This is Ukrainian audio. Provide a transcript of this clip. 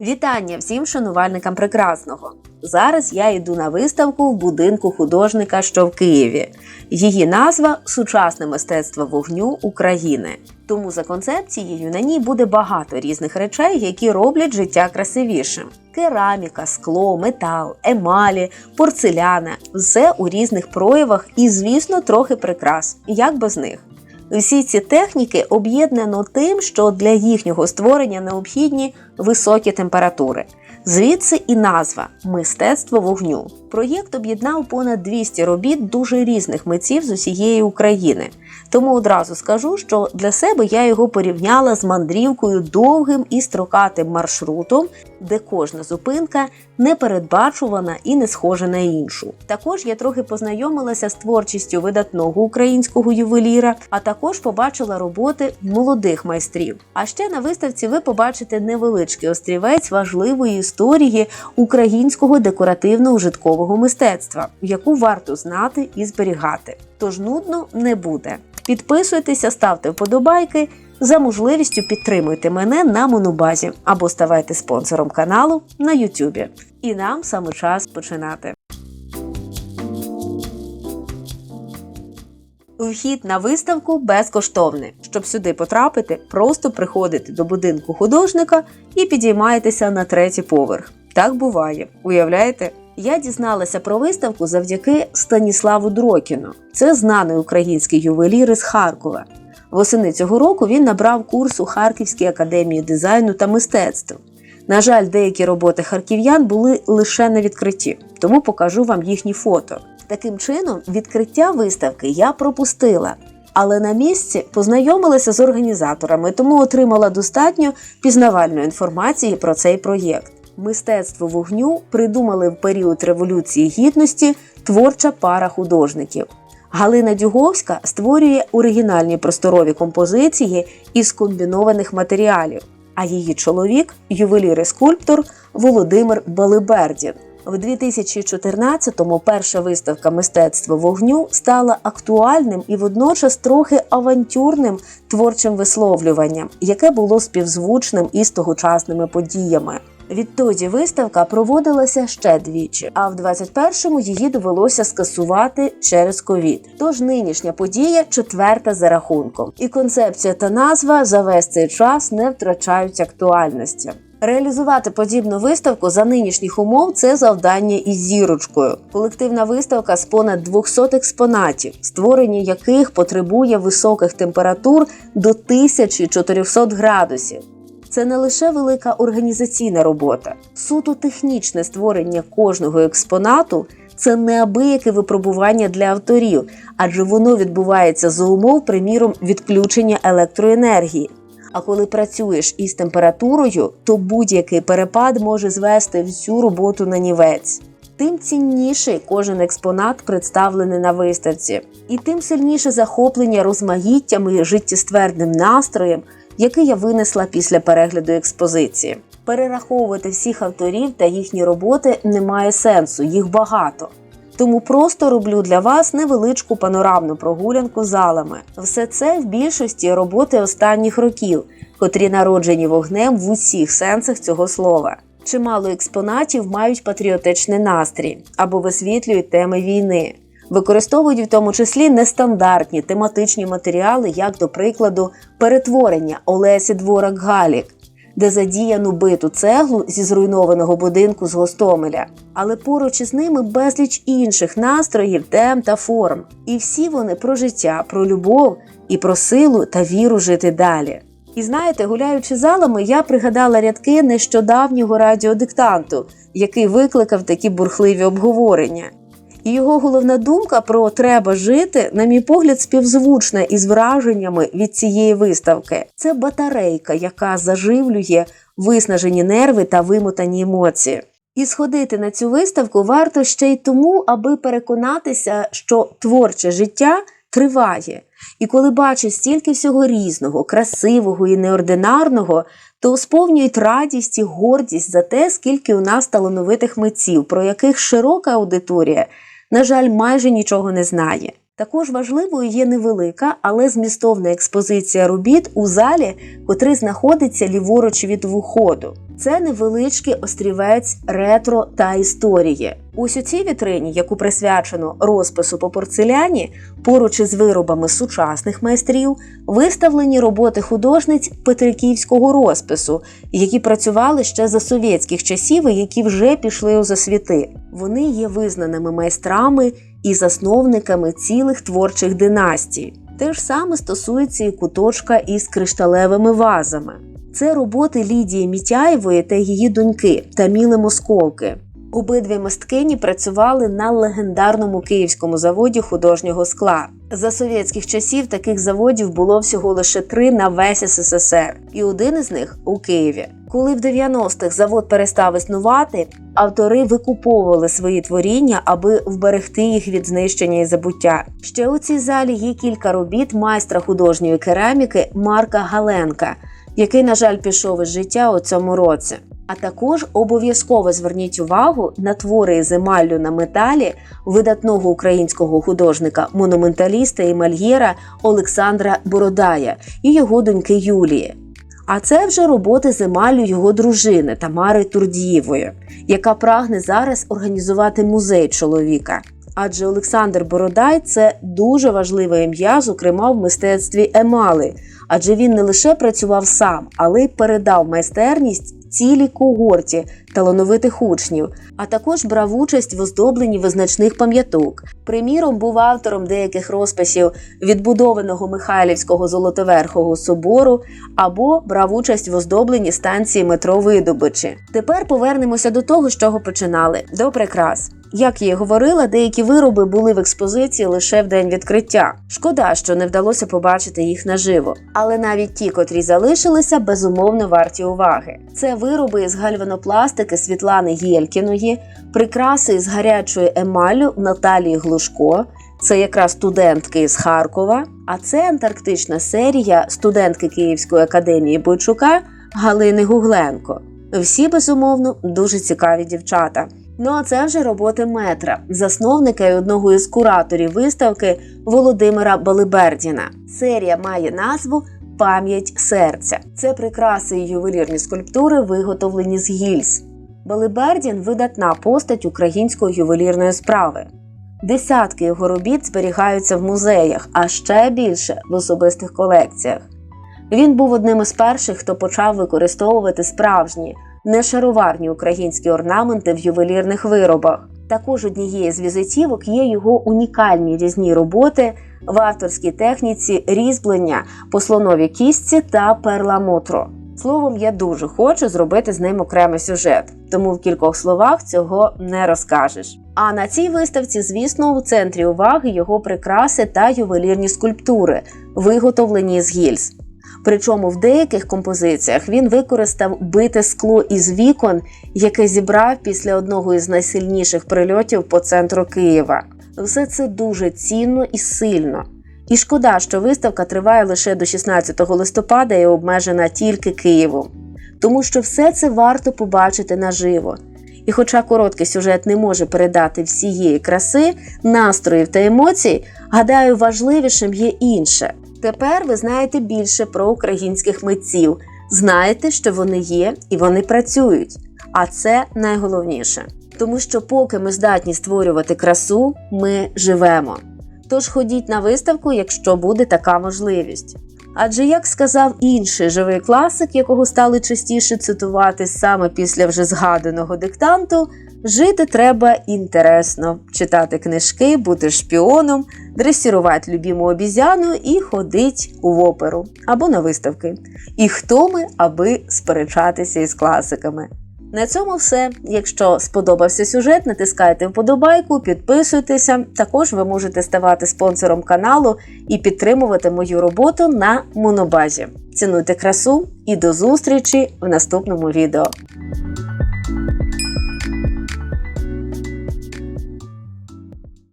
Вітання всім шанувальникам прекрасного. Зараз я йду на виставку в будинку художника, що в Києві. Її назва Сучасне мистецтво вогню України. Тому за концепцією на ній буде багато різних речей, які роблять життя красивішим: кераміка, скло, метал, емалі, порцеляна все у різних проявах і, звісно, трохи прикрас. Як без них? Всі ці техніки об'єднано тим, що для їхнього створення необхідні високі температури. Звідси і назва Мистецтво вогню. Проєкт об'єднав понад 200 робіт дуже різних митців з усієї України. Тому одразу скажу, що для себе я його порівняла з мандрівкою довгим і строкатим маршрутом, де кожна зупинка непередбачувана і не схожа на іншу. Також я трохи познайомилася з творчістю видатного українського ювеліра, а також побачила роботи молодих майстрів. А ще на виставці ви побачите невеличкий острівець важливої історії українського декоративно-ужиткового мистецтва, яку варто знати і зберігати. Тож нудно не буде. Підписуйтеся, ставте вподобайки. За можливістю підтримуйте мене на Монобазі або ставайте спонсором каналу на Ютубі. І нам саме час починати. Вхід на виставку безкоштовний. Щоб сюди потрапити, просто приходите до будинку художника і підіймаєтеся на третій поверх. Так буває, уявляєте? Я дізналася про виставку завдяки Станіславу Дрокіну. Це знаний український ювелір із Харкова. Восени цього року він набрав курс у Харківській академії дизайну та мистецтв. На жаль, деякі роботи харків'ян були лише на відкритті, тому покажу вам їхні фото. Таким чином, відкриття виставки я пропустила, але на місці познайомилася з організаторами, тому отримала достатньо пізнавальної інформації про цей проєкт. Мистецтво вогню придумали в період Революції Гідності творча пара художників. Галина Дюговська створює оригінальні просторові композиції із комбінованих матеріалів, а її чоловік ювелір і скульптор Володимир Балибердін. В 2014-му перша виставка мистецтво вогню стала актуальним і водночас трохи авантюрним творчим висловлюванням, яке було співзвучним із тогочасними подіями. Відтоді виставка проводилася ще двічі, а в 21-му її довелося скасувати через ковід. Тож нинішня подія четверта за рахунком. І концепція та назва за весь цей час не втрачають актуальності. Реалізувати подібну виставку за нинішніх умов це завдання із зірочкою. Колективна виставка з понад 200 експонатів, створення яких потребує високих температур до 1400 градусів. Це не лише велика організаційна робота, суто технічне створення кожного експонату це неабияке випробування для авторів, адже воно відбувається за умов, приміром, відключення електроенергії. А коли працюєш із температурою, то будь-який перепад може звести всю роботу на нівець. Тим цінніший кожен експонат представлений на виставці, і тим сильніше захоплення розмаїттям і життєстверним настроєм, який я винесла після перегляду експозиції. Перераховувати всіх авторів та їхні роботи немає сенсу, їх багато. Тому просто роблю для вас невеличку панорамну прогулянку залами. Все це в більшості роботи останніх років, котрі народжені вогнем в усіх сенсах цього слова. Чимало експонатів мають патріотичний настрій або висвітлюють теми війни. Використовують в тому числі нестандартні тематичні матеріали, як, до прикладу, перетворення Олесі Дворак Галік, де задіяну биту цеглу зі зруйнованого будинку з Гостомеля, але поруч із ними безліч інших настроїв, тем та форм. І всі вони про життя, про любов і про силу та віру жити далі. І знаєте, гуляючи залами, я пригадала рядки нещодавнього радіодиктанту, який викликав такі бурхливі обговорення. І його головна думка про треба жити, на мій погляд, співзвучна із враженнями від цієї виставки. Це батарейка, яка заживлює виснажені нерви та вимотані емоції. І сходити на цю виставку варто ще й тому, аби переконатися, що творче життя триває. І коли бачиш стільки всього різного, красивого і неординарного, то сповнюють радість і гордість за те, скільки у нас талановитих митців, про яких широка аудиторія, на жаль, майже нічого не знає. Також важливою є невелика, але змістовна експозиція робіт у залі, котрий знаходиться ліворуч від входу. Це невеличкий острівець ретро та історії. Ось у цій вітрині, яку присвячено розпису по порцеляні, поруч із виробами сучасних майстрів, виставлені роботи художниць петриківського розпису, які працювали ще за совєтських часів і які вже пішли у засвіти. Вони є визнаними майстрами і засновниками цілих творчих династій. Те ж саме стосується і куточка із кришталевими вазами. Це роботи Лідії Мітяєвої та її доньки Таміли Московки. Обидві мисткині працювали на легендарному київському заводі художнього скла. За совєтських часів таких заводів було всього лише три на весь СССР, і один із них у Києві. Коли в 90-х завод перестав існувати, автори викуповували свої творіння, аби вберегти їх від знищення і забуття. Ще у цій залі є кілька робіт майстра художньої кераміки Марка Галенка, який, на жаль, пішов із життя у цьому році. А також обов'язково зверніть увагу на твори із емаллю на металі видатного українського художника, монументаліста і мальєра Олександра Бородая і його доньки Юлії. А це вже роботи з емаллю його дружини Тамари Турдієвої, яка прагне зараз організувати музей чоловіка. Адже Олександр Бородай це дуже важливе ім'я, зокрема в мистецтві емали, адже він не лише працював сам, але й передав майстерність цілій когорті талановитих учнів, а також брав участь в оздобленні визначних пам'яток. Приміром, був автором деяких розписів відбудованого Михайлівського Золотоверхого собору або брав участь в оздобленні станції метро Видобичі. Тепер повернемося до того, з чого починали до прикрас. Як я й говорила, деякі вироби були в експозиції лише в день відкриття. Шкода, що не вдалося побачити їх наживо. Але навіть ті, котрі залишилися, безумовно варті уваги. Це вироби із гальванопластики Світлани Єлькіної, прикраси із гарячої емалю Наталії Глушко. Це якраз студентки з Харкова. А це антарктична серія студентки Київської академії Бойчука Галини Гугленко. Всі безумовно дуже цікаві дівчата. Ну а це вже роботи метра, засновника і одного із кураторів виставки Володимира Балибердіна. Серія має назву Пам'ять серця. Це прикраси і ювелірні скульптури, виготовлені з гільз. Балибердін видатна постать української ювелірної справи. Десятки його робіт зберігаються в музеях, а ще більше в особистих колекціях. Він був одним із перших, хто почав використовувати справжні нешароварні українські орнаменти в ювелірних виробах. Також однією з візитівок є його унікальні різні роботи в авторській техніці різьблення по слоновій кістці та перламутру. Словом, я дуже хочу зробити з ним окремий сюжет, тому в кількох словах цього не розкажеш. А на цій виставці, звісно, у центрі уваги його прикраси та ювелірні скульптури, виготовлені з гільз. Причому в деяких композиціях він використав бите скло із вікон, яке зібрав після одного із найсильніших прильотів по центру Києва. Все це дуже цінно і сильно. І шкода, що виставка триває лише до 16 листопада і обмежена тільки Києвом. Тому що все це варто побачити наживо. І хоча короткий сюжет не може передати всієї краси, настроїв та емоцій, гадаю, важливішим є інше. Тепер ви знаєте більше про українських митців, знаєте, що вони є і вони працюють. А це найголовніше. Тому що, поки ми здатні створювати красу, ми живемо. Тож ходіть на виставку, якщо буде така можливість. Адже, як сказав інший живий класик, якого стали частіше цитувати саме після вже згаданого диктанту, жити треба інтересно, читати книжки, бути шпіоном, дресірувати любіму обізяну і ходить у оперу або на виставки. І хто ми, аби сперечатися із класиками. На цьому все. Якщо сподобався сюжет, натискайте вподобайку, підписуйтеся. Також ви можете ставати спонсором каналу і підтримувати мою роботу на Монобазі. Цінуйте красу і до зустрічі в наступному відео.